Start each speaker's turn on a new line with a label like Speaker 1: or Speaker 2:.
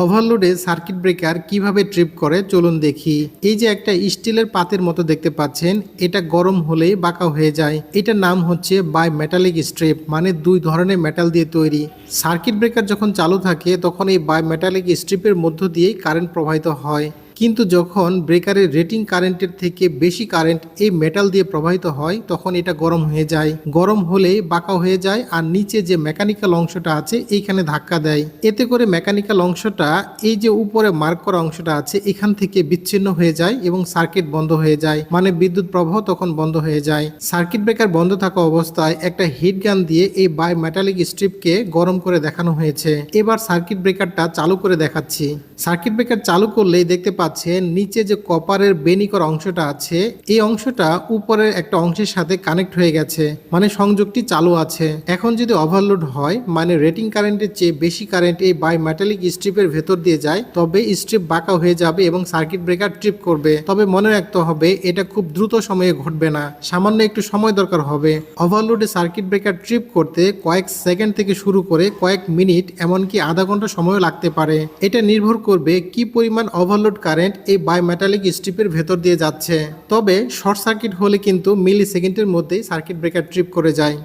Speaker 1: ওভারলোডে circuit breaker কীভাবে trip করে? চলুন দেখি। এই যে একটা স্টিলের পাতের মতো দেখতে পাচ্ছেন, এটা গরম হলেই বাঁকা হয়ে যায়। এটার নাম হচ্ছে বাই মেটালিক স্ট্রিপ মানে দুই ধরনের মেটাল দিয়ে তৈরি। সার্কিট ব্রেকার যখন চালু থাকে, তখন এই বাই মেটালিক স্ট্রিপের মধ্য দিয়েই কারেন্ট প্রবাহিত হয়। কিন্তু যখন ব্রেকারের রেটিং কারেন্টের থেকে বেশি কারেন্ট এই মেটাল দিয়ে প্রবাহিত হয়, তখন এটা গরম হয়ে যায়। গরম হলে বাঁকা হয়ে যায় আর নিচে যে মেকানিক্যাল অংশটা আছে, এইখানে ধাক্কা দেয়। এতে করে মেকানিক্যাল অংশটা, এই যে উপরে মার্ক করা অংশটা আছে, এখান থেকে বিচ্ছিন্ন হয়ে যায় এবং সার্কিট বন্ধ হয়ে যায়। মানে বিদ্যুৎ প্রবাহ তখন বন্ধ হয়ে যায়। সার্কিট ব্রেকার বন্ধ থাকা অবস্থায় একটা হিট গান দিয়ে এই বাই মেটালিক স্ট্রিপকে গরম করে দেখানো হয়েছে। এবার সার্কিট ব্রেকারটা চালু করে দেখাচ্ছি। সার্কিট ব্রেকার চালু করলেই দেখতে পাচ্ছেন, নিচে যে কপারের বেনিকর অংশটা আছে, এই অংশটা উপরের একটা অংশের সাথে কানেক্ট হয়ে গেছে মানে সংযোগটি চালু আছে। এখন যদি ওভারলোড হয় মানে রেটিং কারেন্টের চেয়ে বেশি কারেন্ট এই বাই মেটালিক স্ট্রিপের ভেতর দিয়ে যায়, তবে স্ট্রিপ বাঁকা হয়ে যাবে এবং সার্কিট ব্রেকার ট্রিপ করবে। তবে মনে রাখতে হবে, এটা খুব দ্রুত সময়ে ঘটবে না, সামান্য একটু সময় দরকার হবে। ওভারলোডে সার্কিট ব্রেকার ট্রিপ করতে কয়েক সেকেন্ড থেকে শুরু করে কয়েক মিনিট এমনকি আধা ঘণ্টা সময় লাগতে পারে। এটা নির্ভর করবে কি পরিমাণ ওভারলোড কারেন্ট এই বায়োমেটালিক স্ট্রিপের ভেতর দিয়ে যাচ্ছে। তবে শর্ট সার্কিট হলে কিন্তু মিলি সেকেন্ডের মধ্যেই সার্কিট ব্রেকার ট্রিপ করে যায়।